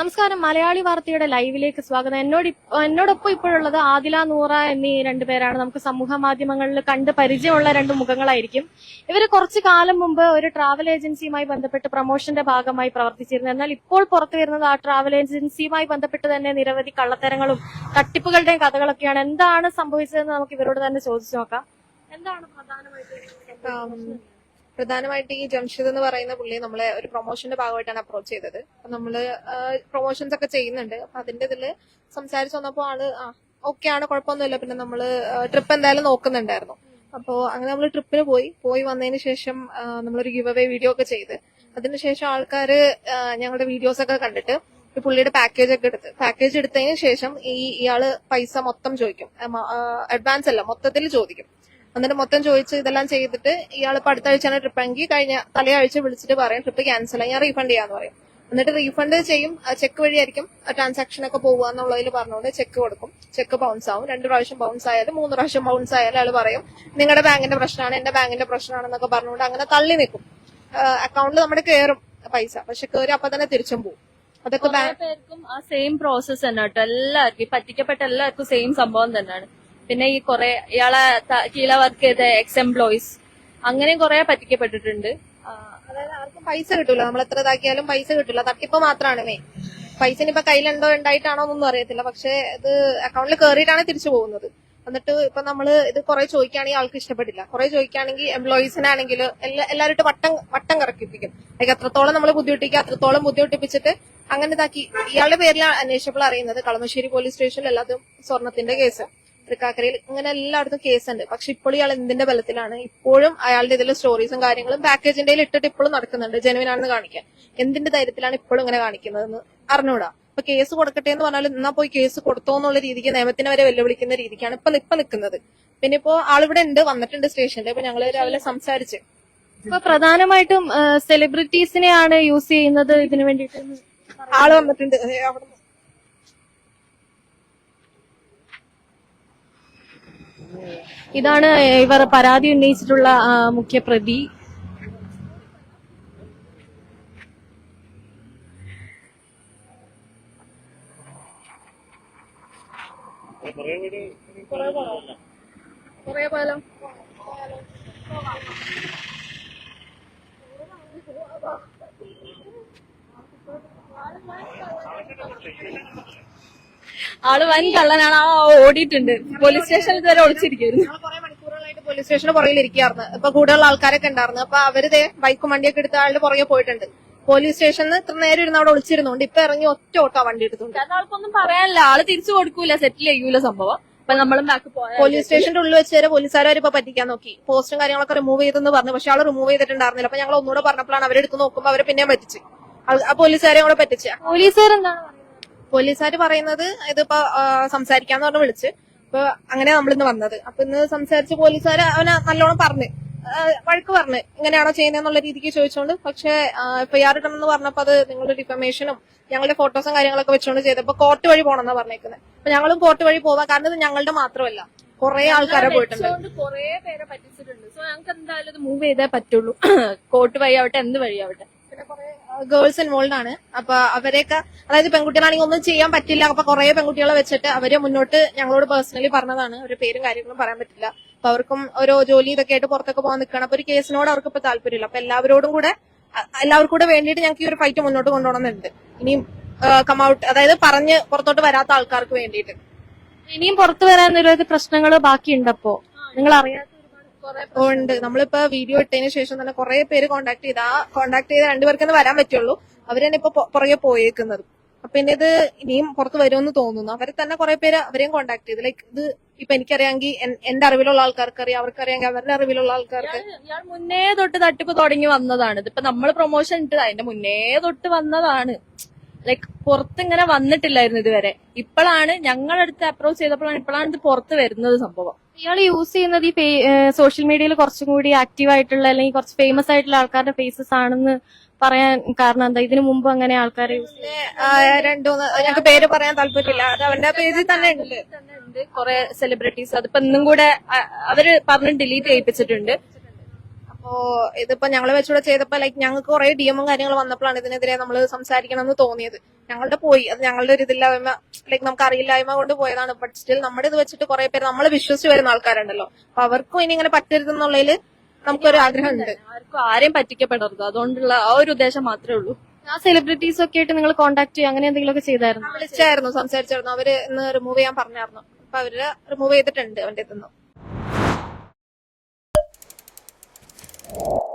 നമസ്കാരം. മലയാളി വാർത്തയുടെ ലൈവിലേക്ക് സ്വാഗതം. എന്നോട് എന്നോടൊപ്പം ഇപ്പോഴുള്ളത് ആദില നൂറ എന്നീ രണ്ടുപേരാണ് നമുക്ക് സമൂഹ മാധ്യമങ്ങളിൽ കണ്ട് പരിചയമുള്ള രണ്ട് മുഖങ്ങളായിരിക്കും. ഇവർ കുറച്ചു കാലം മുമ്പ് ഒരു ട്രാവൽ ഏജൻസിയുമായി ബന്ധപ്പെട്ട് പ്രൊമോഷന്റെ ഭാഗമായി പ്രവർത്തിച്ചിരുന്നു. എന്നാൽ ഇപ്പോൾ പുറത്തു വരുന്നത് ആ ട്രാവൽ ഏജൻസിയുമായി ബന്ധപ്പെട്ട് തന്നെ നിരവധി കള്ളത്തരങ്ങളും തട്ടിപ്പുകളുടെയും കഥകളൊക്കെയാണ്. എന്താണ് സംഭവിച്ചതെന്ന് നമുക്ക് ഇവരോട് തന്നെ ചോദിച്ചു നോക്കാം. എന്താണ് പ്രധാനമായിട്ടും പ്രധാനമായിട്ട് ഈ ജംഷിദ് എന്ന് പറയുന്ന പുള്ളി നമ്മളെ ഒരു പ്രൊമോഷന്റെ ഭാഗമായിട്ടാണ് അപ്രോച്ച് ചെയ്തത്. അപ്പൊ നമ്മൾ പ്രൊമോഷൻസ് ഒക്കെ ചെയ്യുന്നുണ്ട്. അപ്പൊ അതിന്റെ ഇതിൽ സംസാരിച്ച് വന്നപ്പോ ആൾ ഓക്കെ ആണ് കുഴപ്പമൊന്നുമില്ല. പിന്നെ നമ്മൾ ട്രിപ്പ് എന്തായാലും നോക്കുന്നുണ്ടായിരുന്നു. അപ്പോ അങ്ങനെ നമ്മൾ ട്രിപ്പിന് പോയി. പോയി വന്നതിന് ശേഷം നമ്മളൊരു ഗിവ് അവേ വീഡിയോ ഒക്കെ ചെയ്ത്. അതിനുശേഷം ആൾക്കാര് ഞങ്ങളുടെ വീഡിയോസ് ഒക്കെ കണ്ടിട്ട് ഈ പുള്ളിയുടെ പാക്കേജ് ഒക്കെ എടുത്ത്. പാക്കേജ് എടുത്തതിന് ശേഷം ഈ ഇയാൾ പൈസ മൊത്തം ചോദിക്കും. അഡ്വാൻസ് അല്ല മൊത്തത്തിൽ ചോദിക്കും. എന്നിട്ട് മൊത്തം ചോദിച്ച് ഇതെല്ലാം ചെയ്തിട്ട് ഇയാൾ ഇപ്പൊ അടുത്ത ട്രിപ്പ് എങ്കിൽ കഴിഞ്ഞ തലയാഴ്ച വിളിച്ചിട്ട് പറയും ട്രിപ്പ് ക്യാൻസൽ ആയി. ഞാൻ റീഫണ്ട് ചെയ്യാന്ന് പറയും. എന്നിട്ട് റീഫണ്ട് ചെയ്യും. ചെക്ക് വഴിയായിരിക്കും ട്രാൻസാക്ഷൻ ഒക്കെ പോകുക എന്നുള്ളതിൽ പറഞ്ഞുകൊണ്ട് ചെക്ക് കൊടുക്കും. ചെക്ക് ബൗൺസ് ആവും. രണ്ട് പ്രാവശ്യം ബൗൺസ് ആയാലും മൂന്ന് പ്രാവശ്യം ബൗൺസ് ആയാലും അയാൾ പറയും നിങ്ങളുടെ ബാങ്കിന്റെ പ്രശ്നമാണ് എന്റെ ബാങ്കിന്റെ പ്രശ്നമാണെന്നൊക്കെ പറഞ്ഞുകൊണ്ട് അങ്ങനെ തള്ളി നിൽക്കും. അക്കൗണ്ടിൽ നമ്മുടെ കയറും പൈസ. പക്ഷെ കയറി അപ്പൊ തന്നെ തിരിച്ചും പോകും അതൊക്കെ പേർക്കും ആ സെയിം പ്രോസസ് തന്നെ കേട്ടോ എല്ലാവർക്കും പറ്റിക്കപ്പെട്ട എല്ലാവർക്കും സെയിം സംഭവം തന്നെയാണ്. പിന്നെ ഈ കുറെ ഇയാളെ കീഴ വർക്ക് ചെയ്ത എക്സ് എംപ്ലോയിസ് അങ്ങനെ കുറെ പറ്റിക്കപ്പെട്ടിട്ടുണ്ട്. അതായത് ആർക്കും പൈസ കിട്ടൂല. നമ്മൾ എത്ര ഇതാക്കിയാലും പൈസ കിട്ടൂല. തട്ടിപ്പ് മാത്രമാണ് മെയിൻ പൈസ ഇനിയിപ്പോ കയ്യിലുണ്ടോ ഉണ്ടായിട്ടാണോ എന്നൊന്നും അറിയത്തില്ല. പക്ഷെ ഇത് അക്കൗണ്ടിൽ കയറിയിട്ടാണ് തിരിച്ചു പോകുന്നത്. എന്നിട്ട് ഇപ്പൊ നമ്മൾ ഇത് കുറെ ചോദിക്കുകയാണെങ്കിൽ ആൾക്ക് ഇഷ്ടപ്പെട്ടില്ല. കുറെ ചോദിക്കുകയാണെങ്കിൽ എംപ്ലോയീസിനാണെങ്കിൽ എല്ലാവരും വട്ടം വട്ടം കറക്കിപ്പിക്കും. ലൈക്ക് എത്രത്തോളം നമ്മൾ ബുദ്ധിമുട്ടിക്കുക അത്രത്തോളം ബുദ്ധിമുട്ടിപ്പിച്ചിട്ട് അങ്ങനെ ഇതാക്കി. ഇയാളുടെ പേരിലാണ് അന്വേഷിച്ചപ്പോൾ അറിയുന്നത് കളമശ്ശേരി പോലീസ് സ്റ്റേഷനിൽ എല്ലാതും സ്വർണത്തിന്റെ കേസ് തൃക്കാക്കരയിൽ ഇങ്ങനെ എല്ലായിടത്തും കേസുണ്ട്. പക്ഷെ ഇപ്പോൾ ഇയാൾ എന്തിന്റെ ബലത്തിലാണ്? ഇപ്പോഴും അയാളുടെ ഇതിലെ സ്റ്റോറീസും കാര്യങ്ങളും പാക്കേജിന്റെ ഇട്ടിട്ട് ഇപ്പോഴും നടക്കുന്നുണ്ട്. ജെനുവിൻ ആണെന്ന് കാണിക്കാൻ എന്തിന്റെ ധൈര്യത്തിലാണ് ഇപ്പോഴും ഇങ്ങനെ കാണിക്കുന്നതെന്ന് അറിഞ്ഞൂടാ. അപ്പൊ കേസ് കൊടുക്കട്ടെ എന്ന് പറഞ്ഞാൽ എന്നാ പോയി കേസ് കൊടുത്തോ എന്നുള്ള രീതിക്ക് നിയമത്തിനെ വരെ വെല്ലുവിളിക്കുന്ന രീതിക്കാണ് ഇപ്പൊ ഇപ്പൊ നിൽക്കുന്നത്. പിന്നെ ഇപ്പോ ആളിവിടെ ഉണ്ട് വന്നിട്ടുണ്ട് സ്റ്റേഷനിൽ. ഇപ്പൊ ഞങ്ങൾ രാവിലെ സംസാരിച്ച്. ഇപ്പൊ പ്രധാനമായിട്ടും സെലിബ്രിറ്റീസിനെയാണ് യൂസ് ചെയ്യുന്നത് ഇതിനു വേണ്ടിയിട്ട് ആൾ വന്നിട്ടുണ്ട്. ഏ, ഇതാണ് ഇവർ പരാതി ഉന്നയിച്ചിട്ടുള്ള മുഖ്യ പ്രതി. കുറേ പോയാലോ ആൾ വൻ കള്ളനാണ്. ആ ഓടിയിട്ടുണ്ട്. പോലീസ് സ്റ്റേഷനിൽ ഇതുവരെ ഒളിച്ചിരിക്കുന്നു പോലീസ് സ്റ്റേഷന് പുറകിൽ ഇരിക്കുകയായിരുന്നു. ഇപ്പൊ കൂടുതലുള്ള ആൾക്കാരൊക്കെ ഉണ്ടായിരുന്നു. അപ്പൊ അവർ ബൈക്കും വണ്ടിയൊക്കെ എടുത്ത ആളുടെ പുറകെ പോയിട്ടുണ്ട്. പോലീസ് സ്റ്റേഷനിൽ ഇത്ര നേരം ഇരുന്ന് അവിടെ ഒളിച്ചിരുന്നുണ്ട് ഇപ്പൊ ഇറങ്ങി ഒറ്റ ഓട്ടോ വണ്ടി എടുത്തുണ്ട് ആൾക്കൊന്നും പറയാനില്ല. ആൾ തിരിച്ചു കൊടുക്കൂല. സെറ്റിൽ ചെയ്യൂല സംഭവം. അപ്പൊ നമ്മളും ബാക്ക് പോലീസ് സ്റ്റേഷന്റെ ഉള്ളിൽ വെച്ച് വരെ പോലീസുകാർ ഇപ്പൊ പറ്റിക്കാൻ നോക്കി. പോസ്റ്റും കാര്യങ്ങളൊക്കെ റിമൂവ് ചെയ്തെന്ന് പറഞ്ഞു. പക്ഷെ ആൾ റിമൂവ് ചെയ്തിട്ടുണ്ടായിരുന്നില്ല. അപ്പൊ ഞങ്ങൾ ഒന്നുകൂടെ പറഞ്ഞപ്പോഴാണ് അവരെടുത്ത് നോക്കുമ്പോൾ അവരെ പിന്നെയും പറ്റിച്ച്. പോലീസുകാരെ കൂടെ പറ്റിച്ച്. പറയുന്നത്? പോലീസുകാർ പറയുന്നത് ഇതിപ്പോ സംസാരിക്കാന്ന് പറഞ്ഞ് വിളിച്ച്. അപ്പൊ അങ്ങനെ നമ്മളിന്ന് വന്നത്. അപ്പൊ ഇന്ന് സംസാരിച്ച് പോലീസുകാർ അവനെ നല്ലോണം പറഞ്ഞ് വഴക്ക് പറഞ്ഞ് ഇങ്ങനെയാണോ ചെയ്യുന്നതെന്നുള്ള രീതിക്ക് ചോദിച്ചോണ്ട് പക്ഷെ എഫ്ഐആർ ഇടണം എന്ന് പറഞ്ഞപ്പോ അത് നിങ്ങളുടെ ഡിഫമേഷനും ഞങ്ങളുടെ ഫോട്ടോസും കാര്യങ്ങളൊക്കെ വെച്ചുകൊണ്ട് ചെയ്തപ്പോ കോർട്ട് വഴി പോകണമെന്നാ പറഞ്ഞേക്കുന്നത് അപ്പൊ ഞങ്ങളും കോർട്ട് വഴി പോവാം. കാരണം ഇത് ഞങ്ങളുടെ മാത്രമല്ല. കുറെ ആൾക്കാരെ പോയിട്ടുണ്ട്. കുറെ പേരെ പറ്റിച്ചിട്ടുണ്ട്. സോ ഞങ്ങൾക്ക് എന്തായാലും ഇത് മൂവ് ചെയ്തേ പറ്റുള്ളൂ. കോർട്ട് വഴി ആവട്ടെ എന്ത് വഴി ആവട്ടെ. പിന്നെ കുറെ ഗേൾസ് ഇൻവോൾവ് ആണ്. അപ്പൊ അവരെയൊക്കെ അതായത് പെൺകുട്ടികളാണെങ്കിൽ ഒന്നും ചെയ്യാൻ പറ്റില്ല. അപ്പൊ കുറെ പെൺകുട്ടികളെ വെച്ചിട്ട് അവർ മുന്നോട്ട് ഞങ്ങളോട് പേഴ്സണലി പറഞ്ഞതാണ്. ഒരു പേരും കാര്യങ്ങളും പറയാൻ പറ്റില്ല. അപ്പൊ അവർക്കും ഓരോ ജോലി ഇതൊക്കെ ആയിട്ട് പുറത്തൊക്കെ പോകാൻ നിൽക്കണം അപ്പൊ ഒരു കേസിനോട് അവർക്ക് ഇപ്പൊ താല്പര്യമില്ല. അപ്പൊ എല്ലാവരോടും കൂടെ എല്ലാവർക്കും കൂടെ വേണ്ടിട്ട് ഞങ്ങൾക്ക് ഈ ഒരു ഫൈറ്റ് മുന്നോട്ട് കൊണ്ടുപോകണമെന്നുണ്ട്. ഇനിയും കം ഔട്ട് അതായത് പറഞ്ഞ് പുറത്തോട്ട് വരാത്ത ആൾക്കാർക്ക് വേണ്ടിയിട്ട്. ഇനിയും പുറത്തു വരാൻ നിരവധി പ്രശ്നങ്ങൾ ബാക്കിയുണ്ടപ്പോ നിങ്ങൾ അറിയാത്ത ഉണ്ട്. നമ്മളിപ്പോ വീഡിയോ ഇട്ടതിന് ശേഷം തന്നെ കുറെ പേര് കോണ്ടാക്ട് ചെയ്ത് ആ കോണ്ടാക്ട് ചെയ്ത രണ്ടുപേർക്കെന്ന് വരാൻ പറ്റുള്ളൂ. അവർ തന്നെ ഇപ്പൊ പുറകെ പോയേക്കുന്നത്. അപ്പൊ പിന്നെ ഇത് ഇനിയും പുറത്ത് വരുമെന്ന് തോന്നുന്നു. അവരെ തന്നെ കുറെ പേര് അവരെയും കോണ്ടാക്ട് ചെയ്ത്. ലൈക്ക് ഇത് ഇപ്പൊ എനിക്കറിയാമെങ്കിൽ എന്റെ അറിവിലുള്ള ആൾക്കാർക്ക് അറിയാം അവർക്ക് അറിയാമെങ്കിൽ അവരുടെ അറിവിലുള്ള ആൾക്കാർക്ക്. മുന്നേ തൊട്ട് തട്ടിപ്പ് തുടങ്ങി വന്നതാണ്. ഇതിപ്പോ നമ്മൾ പ്രൊമോഷൻ ഇട്ടത്. അതിന്റെ മുന്നേ തൊട്ട് വന്നതാണ്. ലൈക്ക് പുറത്ത് ഇങ്ങനെ വന്നിട്ടില്ലായിരുന്നു ഇതുവരെ. ഇപ്പോഴാണ് ഞങ്ങളടുത്ത് അപ്രോച്ച് ചെയ്തപ്പോഴാണ് ഇപ്പോഴാണ് ഇത് പുറത്ത് വരുന്നത് സംഭവം. ഇയാൾ യൂസ് ചെയ്യുന്നത് ഈ സോഷ്യൽ മീഡിയയിൽ കുറച്ചും കൂടി ആക്റ്റീവ് ആയിട്ടുള്ള അല്ലെങ്കിൽ കുറച്ച് ഫേമസ് ആയിട്ടുള്ള ആൾക്കാരുടെ ഫേസസ് ആണെന്ന് പറയാൻ കാരണം എന്താ? ഇതിനു മുമ്പ് അങ്ങനെ ആൾക്കാരെ യൂസ് പിന്നെ ആ, മൂന്ന് ഞങ്ങൾക്ക് പേര് പറയാൻ താല്പര്യമില്ല. അത് അവരുടെ പേജിൽ തന്നെ ഉണ്ട്. കുറെ സെലിബ്രിറ്റീസ് അതിപ്പോ ഇന്നും കൂടെ അവർ പറഞ്ഞ് ഡിലീറ്റ് ചെയ്യിപ്പിച്ചിട്ടുണ്ട്. അപ്പോ ഇതിപ്പോ ഞങ്ങളെ വെച്ചുകൂടെ ചെയ്തപ്പോ ലൈക്ക് ഞങ്ങൾക്ക് കുറെ ഡി എമ്മും കാര്യങ്ങളും വന്നപ്പോഴാണ് ഇതിനെതിരെ നമ്മൾ സംസാരിക്കണം എന്ന് തോന്നിയത്. ഞങ്ങളുടെ പോയി. അത് ഞങ്ങളുടെ ഒരു ഇതില്ലായ്മ ലൈക്ക് നമുക്ക് അറിയില്ലായ്മ കൊണ്ട് പോയതാണ്. ബട്ട് സ്റ്റിൽ നമ്മുടെ ഇത് വെച്ചിട്ട് കുറെ പേര് നമ്മളെ വിശ്വസിച്ച് വരുന്ന ആൾക്കാരുണ്ടല്ലോ. അപ്പൊ അവർക്കും ഇനി ഇങ്ങനെ പറ്റരുതെന്നുള്ളതിൽ നമുക്കൊരു ആഗ്രഹമുണ്ട്. ആർക്കും ആരെയും പറ്റിക്കപ്പെടരുത്. അതുകൊണ്ടുള്ള ആ ഒരു ഉദ്ദേശം മാത്രമേ ഉള്ളൂ. ആ സെലിബ്രിറ്റീസ് ഒക്കെ ആയിട്ട് നിങ്ങൾ കോൺടാക്ട് ചെയ്യുക അങ്ങനെ എന്തെങ്കിലും ഒക്കെ ചെയ്തായിരുന്നു? വിളിച്ചായിരുന്നു സംസാരിച്ചായിരുന്നു. അവർ ഇന്ന് റിമൂവ് ചെയ്യാൻ പറഞ്ഞായിരുന്നു. അപ്പൊ അവർ റിമൂവ് ചെയ്തിട്ടുണ്ട് അവന്റെ ഇതൊന്നും you